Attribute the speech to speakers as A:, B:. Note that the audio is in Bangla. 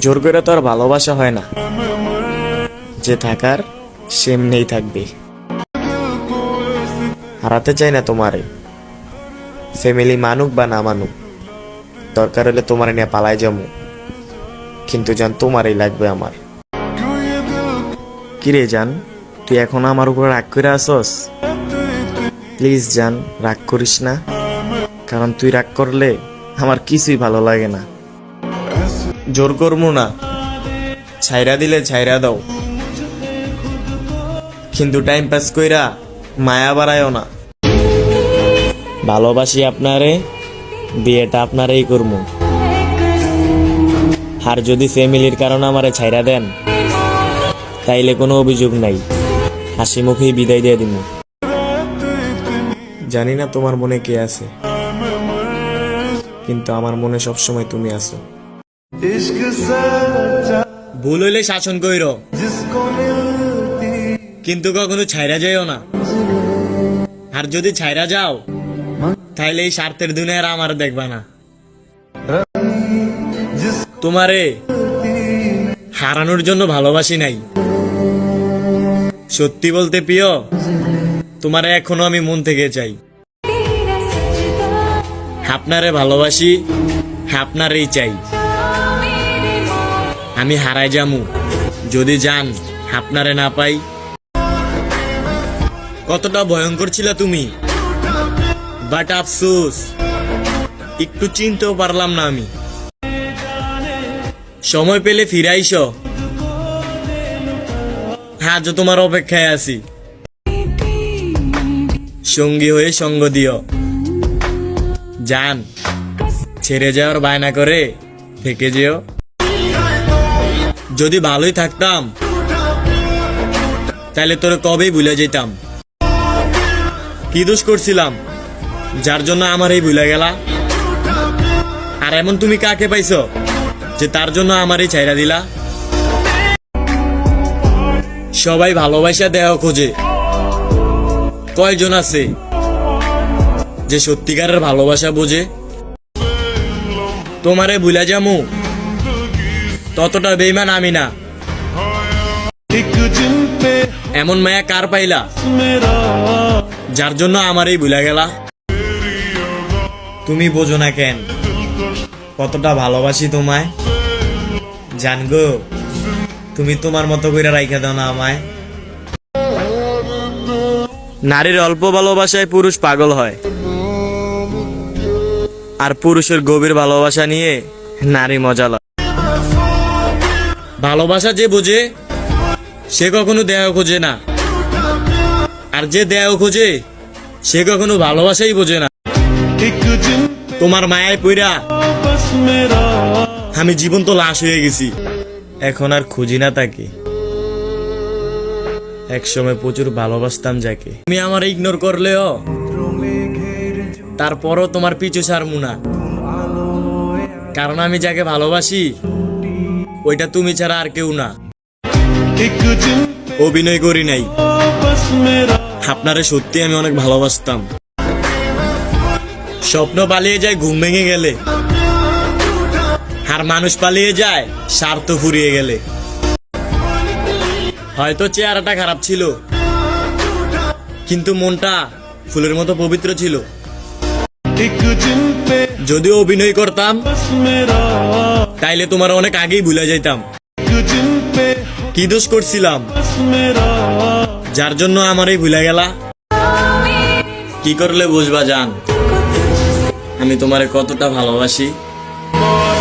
A: জোর করে তো আর ভালোবাসা হয় না। যে থাকার, সেমনেই থাকবে। হারাতে চাই না তোমারে। ফ্যামিলি মানুক বা না মানুক, দরকার হলে তোমার নিয়ে পালাই যাব। কিন্তু জান, তোমারই লাগবে আমার। কিরে জান, তুই এখন আমার উপর রাগ করে আসস? প্লিজ জান, রাগ করিস না। কারণ তুই রাগ করলে আমার কিছুই ভালো লাগে না। জোর করব না। ছাইরা দিলে ছাইরা দাও। কিন্তু টাইম পাস কইরা মায়া বাড়ায়ও না। ভালোবাসি আপনারে, বিয়েটা আপনারেই করম। আর যদি ফ্যামিলির কারণে আমারে ছাইরা দেন, তাইলে কোনো অভিযোগ নাই। হাসি মুখেই বিদায় দিয়ে দিব জানি না তোমার মনে কে আছে, কিন্তু আমার মনে সবসময় তুমি আছো। ভুল হইলে শাসন কইর। কিন্তু কখনো ছাইরা যাইও না। আর যদি ছাইরা যাও তাহলে এই স্বার্থের দুনিয়ার আমার দেখবা না। তোমারে হারানোর জন্য ভালোবাসি নাই। সত্যি বলতে প্রিয় তোমারে এখনও আমি মন থেকে চাই। আপনারে ভালোবাসি আপনারেই চাই। আমি হারাই যামু। যদি যান, আপনারে না পাই। কতটা ভয়ঙ্কর ছিল তুমি। বাট আফসোস, একটু চিনতেও পারলাম না আমি। সময় পেলে ফিরাইস। আজও তোমার অপেক্ষায় আছি। সঙ্গী হয়ে সঙ্গ দিও। যান, ছেড়ে যাওয়ার বায়না করে। থেকে যেও। যদি ভালোই থাকতাম তাহলে তোর কবেই ভুলে যেতাম। কি দোষ করছিলাম? যার জন্য আমার এই ভুলে গেলা। আর এমন তুমি কাকে পাইছো যে তার জন্য আমারই চাইরা দিলা? সবাই ভালোবাসা দেহ খোঁজে। কয়জন আছে যে সত্যিকারের ভালোবাসা বোঝে? তোমারে ভুলা যামু। ততটা বেইমান আমি না। এমন মায়া কার পাইলা? যার জন্য আমারই ভুলা গেলা? তুমি বোঝো না কেন? কতটা ভালোবাসি তোমায়। জান গো, তুমি তোমার মতো করে রাইখা দাও না আমায়। নারীর অল্প ভালোবাসায় পুরুষ পাগল হয়। আর পুরুষের গভীর ভালোবাসা নিয়ে নারী মজা লয়। ভালোবাসা যে বোঝে, সে কখনো দেহ খোঁজে না। আর যে দেহ খোঁজে, সে কখনো ভালোবাসাই বোঝে না। তোমার মায়ায় পইরা আমি জীবন তো লাশ হয়ে গেছি। এখন আর খুঁজি না তাকে। একসময় প্রচুর ভালোবাসতাম যাকে। তুমি আমার ইগনোর করলেও তারপরও তোমার পিছু ছাড়মু না। কারণ আমি যাকে ভালোবাসি, ওইটা তুমি ছাড়া আর কেউ না। অভিনয় করি নাই। আপনারে সত্যি আমি অনেক ভালোবাসতাম। স্বপ্ন পালিয়ে যায়, ঘুম ভেঙে গেলে। আর মানুষ পালিয়ে যায়, স্বার্থ ফুরিয়ে গেলে। হয়তো চেহারাটা খারাপ ছিল, কিন্তু মনটা ফুলের মতো পবিত্র ছিল। যদি অভিনয় করতাম তাইলে তোমার অনেক আগেই ভুলে যাইতাম। কি দোষ করছিলাম? যার জন্য আমারই ভুলে গেলা? কি করলে বুঝবা জান? আমি তোমারে কতটা ভালোবাসি।